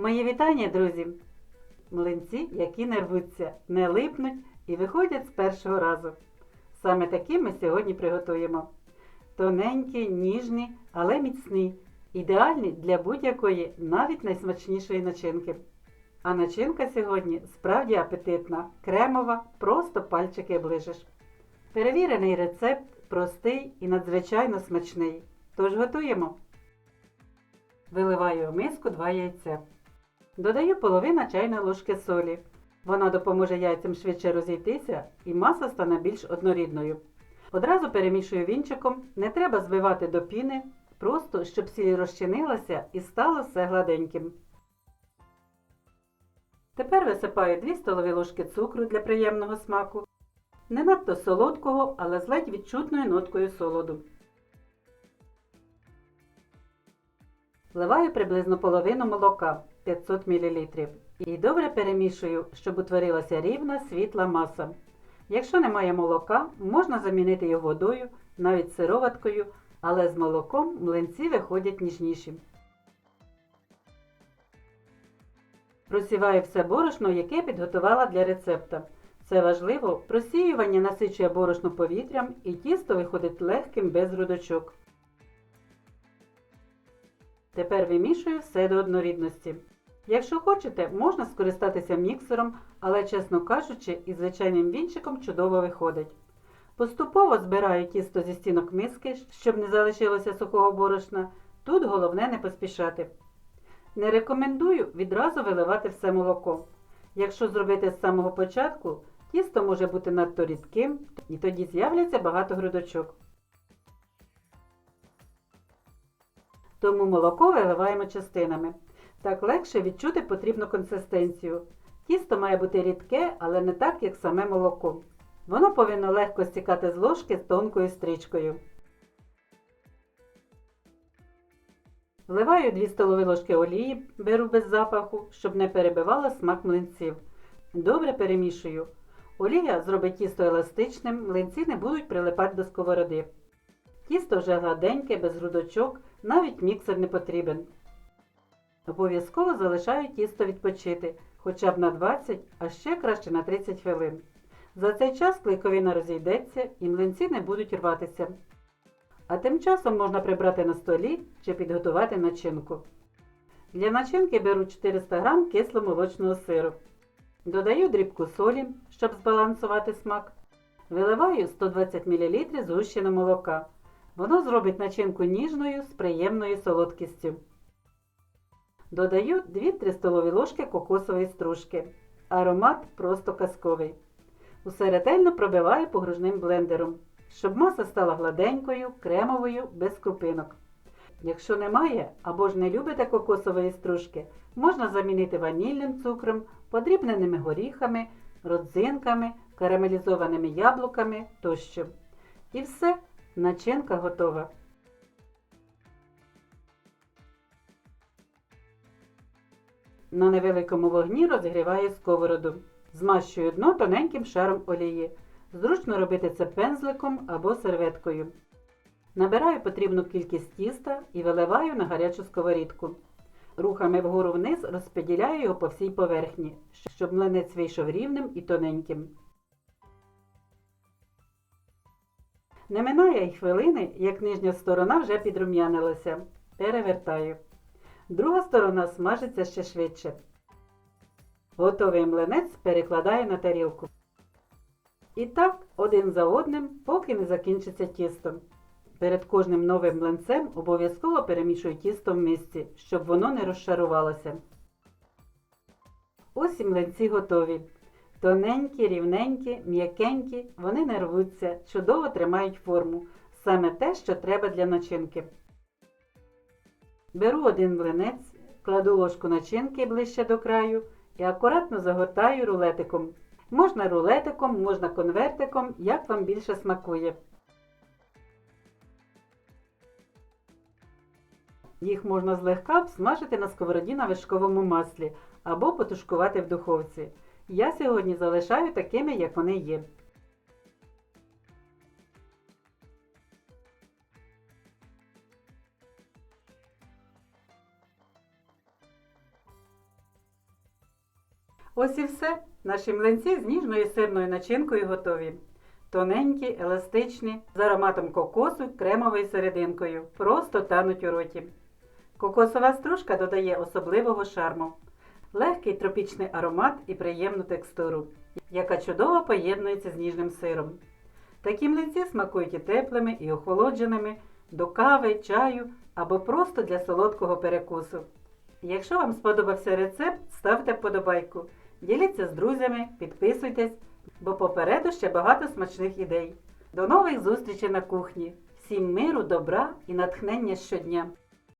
Мої вітання, друзі! Млинці, які не рвуться, не липнуть і виходять з першого разу. Саме такі ми сьогодні приготуємо. Тоненькі, ніжні, але міцні, ідеальні для будь-якої, навіть найсмачнішої начинки. А начинка сьогодні справді апетитна, кремова, просто пальчики оближеш. Перевірений рецепт, простий і надзвичайно смачний. Тож готуємо. Виливаю в миску 2 яйця. Додаю половина чайної ложки солі. Вона допоможе яйцям швидше розійтися і маса стане більш однорідною. Одразу перемішую вінчиком, не треба збивати до піни, просто щоб сіль розчинилася і стало все гладеньким. Тепер висипаю 2 столові ложки цукру для приємного смаку. Не надто солодкого, але з ледь відчутною ноткою солоду. Вливаю приблизно половину молока 500 мл. І добре перемішую, щоб утворилася рівна світла маса. Якщо немає молока, можна замінити його водою, навіть сироваткою, але з молоком млинці виходять ніжніші. Просіваю все борошно, яке підготувала для рецепта. Це важливо, просіювання насичує борошно повітрям і тісто виходить легким без грудочок. Тепер вимішую все до однорідності. Якщо хочете, можна скористатися міксером, але, чесно кажучи, із звичайним вінчиком чудово виходить. Поступово збираю тісто зі стінок миски, щоб не залишилося сухого борошна. Тут головне не поспішати. Не рекомендую відразу виливати все молоко. Якщо зробити з самого початку, тісто може бути надто рідким і тоді з'являться багато грудочок. Тому молоко виливаємо частинами. Так легше відчути потрібну консистенцію. Тісто має бути рідке, але не так, як саме молоко. Воно повинно легко стікати з ложки з тонкою стрічкою. Вливаю 2 столові ложки олії, беру без запаху, щоб не перебивала смак млинців. Добре перемішую. Олія зробить тісто еластичним, млинці не будуть прилипати до сковороди. Тісто вже гладеньке, без грудочок, навіть міксер не потрібен. Обов'язково залишаю тісто відпочити хоча б на 20, а ще краще на 30 хвилин. За цей час клейковина розійдеться і млинці не будуть рватися. А тим часом можна прибрати на столі чи підготувати начинку. Для начинки беру 400 г кисломолочного сиру. Додаю дрібку солі, щоб збалансувати смак. Виливаю 120 мл згущеного молока. Воно зробить начинку ніжною з приємною солодкістю. Додаю 2-3 столові ложки кокосової стружки. Аромат просто казковий. Усе ретельно пробиваю погружним блендером, щоб маса стала гладенькою, кремовою, без крупинок. Якщо немає або ж не любите кокосової стружки, можна замінити ванільним цукром, подрібненими горіхами, родзинками, карамелізованими яблуками тощо. І все, начинка готова. На невеликому вогні розігріваю сковороду. Змащую дно тоненьким шаром олії. Зручно робити це пензликом або серветкою. Набираю потрібну кількість тіста і виливаю на гарячу сковорідку. Рухами вгору вниз розподіляю його по всій поверхні, щоб млинець вийшов рівним і тоненьким. Не минає й хвилини, як нижня сторона вже підрум'янилася. Перевертаю. Друга сторона смажиться ще швидше. Готовий млинець перекладаю на тарілку. І так, один за одним, поки не закінчиться тісто. Перед кожним новим млинцем обов'язково перемішую тісто в мисці, щоб воно не розшарувалося. Ось і млинці готові. Тоненькі, рівненькі, м'якенькі, вони не рвуться, чудово тримають форму. Саме те, що треба для начинки. Беру один млинець, кладу ложку начинки ближче до краю і акуратно загортаю рулетиком. Можна рулетиком, можна конвертиком, як вам більше смакує. Їх можна злегка обсмажити на сковороді на вишковому маслі або потушкувати в духовці. Я сьогодні залишаю такими, як вони є. Ось і все. Наші млинці з ніжною сирною начинкою готові. Тоненькі, еластичні, з ароматом кокосу, кремовою серединкою. Просто тануть у роті. Кокосова стружка додає особливого шарму, легкий тропічний аромат і приємну текстуру, яка чудово поєднується з ніжним сиром. Такі млинці смакують і теплими, і охолодженими, до кави, чаю або просто для солодкого перекусу. Якщо вам сподобався рецепт, ставте вподобайку, діліться з друзями, підписуйтесь, бо попереду ще багато смачних ідей. До нових зустрічей на кухні! Всім миру, добра і натхнення щодня!